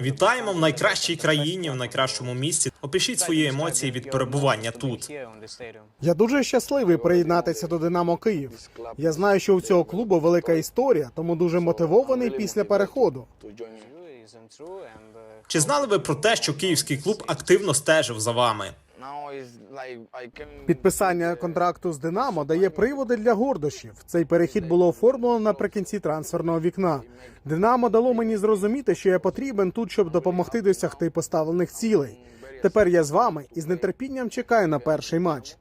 Вітаємо best в найкращій country, welcome to the країні, в найкращому місці. Опишіть свої емоції від перебування тут. Я дуже щасливий приєднатися до Динамо Київ. Я знаю, що у цього клубу велика історія, тому дуже мотивований після переходу. Uh, Чи знали ви про те, що київський клуб активно стежив за вами? Підписання контракту з Динамо дає приводи для гордощів. Цей перехід було оформлено наприкінці трансферного вікна. Динамо дало мені зрозуміти, що я потрібен тут, щоб допомогти досягти поставлених цілей. Тепер я з вами і з нетерпінням чекаю на перший матч.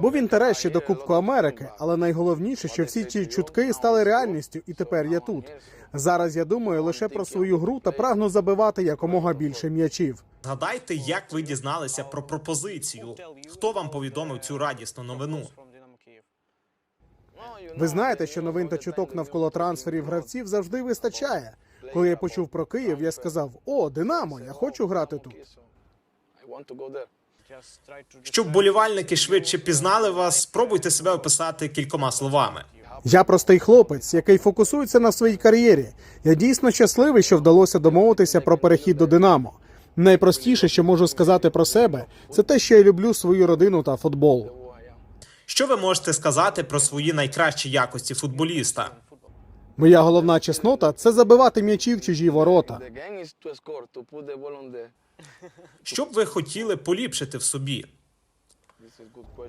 Був інтерес ще до Кубку Америки, але найголовніше, що всі ці чутки стали реальністю, і тепер я тут. Зараз я думаю лише про свою гру та прагну забивати якомога більше м'ячів. Згадайте, як ви дізналися про пропозицію. Хто вам повідомив цю радісну новину? Ви знаєте, що новин та чуток навколо трансферів гравців завжди вистачає. Коли я почув про Київ, я сказав: О, Динамо, я хочу грати тут. Щоб болівальники швидше пізнали вас, спробуйте себе описати кількома словами. Я простий хлопець, який фокусується на своїй кар'єрі. Я дійсно щасливий, що вдалося домовитися про перехід до Динамо. Найпростіше, що можу сказати про себе, це те, що я люблю свою родину та футбол. Що ви можете сказати про свої найкращі якості футболіста? Моя головна чеснота це забивати м'ячі в чужі ворота. Що б ви хотіли поліпшити в собі?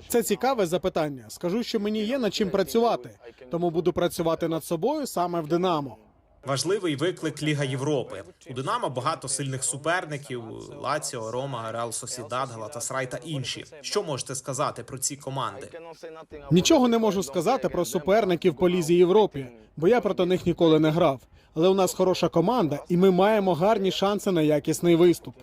Це цікаве запитання. Скажу, що мені є над чим працювати, тому буду працювати над собою саме в Динамо. Важливий виклик Ліга Європи. У Динамо багато сильних суперників: Лаціо, Рома, Реал Сосідад, Галатасрай та інші. Що можете сказати про ці команди? Нічого не можу сказати про суперників по лізі Європі, бо я проти них ніколи не грав. Але у нас хороша команда, і ми маємо гарні шанси на якісний виступ.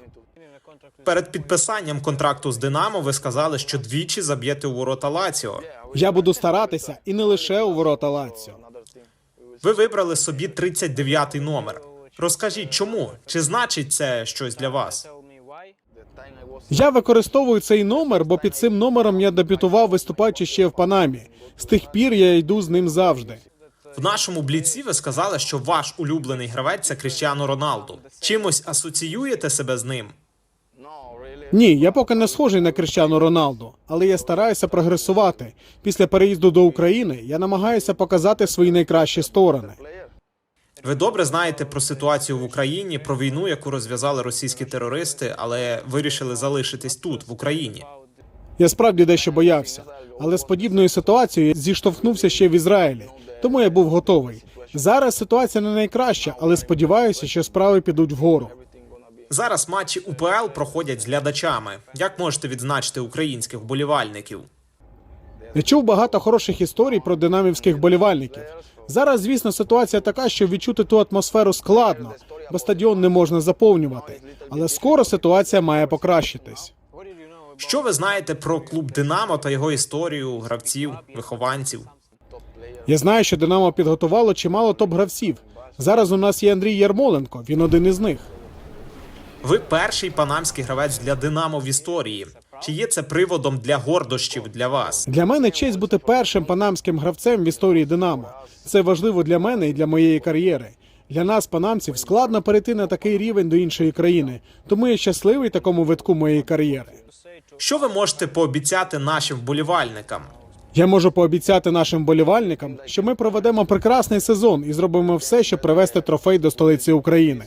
Перед підписанням контракту з Динамо ви сказали, що двічі заб'єте у ворота Лаціо. Я буду старатися і не лише у ворота Лаціо. Ви вибрали собі 39-й номер. Розкажіть, чому? Чи значить це щось для вас? Я використовую цей номер, бо під цим номером я дебютував, виступаючи ще в Панамі. З тих пір я йду з ним завжди. В нашому бліці ви сказали, що ваш улюблений гравець це Кріштіану Роналду. Чимось асоціюєте себе з ним? Ні, я поки не схожий на Крещану Роналду, але я стараюся прогресувати. Після переїзду до України я намагаюся показати свої найкращі сторони. Ви добре знаєте про ситуацію в Україні, про війну, яку розв'язали російські терористи, але вирішили залишитись тут, в Україні. Я справді дещо боявся, але з подібною ситуацією зіштовхнувся ще в Ізраїлі, тому я був готовий. Зараз ситуація не найкраща, але сподіваюся, що справи підуть вгору. Зараз матчі УПЛ проходять з глядачами. Як можете відзначити українських вболівальників? Я чув багато хороших історій про динамівських болівальників. Зараз, звісно, ситуація така, що відчути ту атмосферу складно, бо стадіон не можна заповнювати. Але скоро ситуація має покращитись. Що ви знаєте про клуб Динамо та його історію, гравців, вихованців? Я знаю, що Динамо підготувало чимало топ-гравців. Зараз у нас є Андрій Ярмоленко, він один із них. Ви перший панамський гравець для Динамо в історії. Чи є це приводом для гордощів для вас? Для мене честь бути першим панамським гравцем в історії Динамо. Це важливо для мене і для моєї кар'єри. Для нас, панамців, складно перейти на такий рівень до іншої країни, тому я щасливий такому витку моєї кар'єри. Що ви можете пообіцяти нашим вболівальникам? Я можу пообіцяти нашим болівальникам, що ми проведемо прекрасний сезон і зробимо все, щоб привести трофей до столиці України.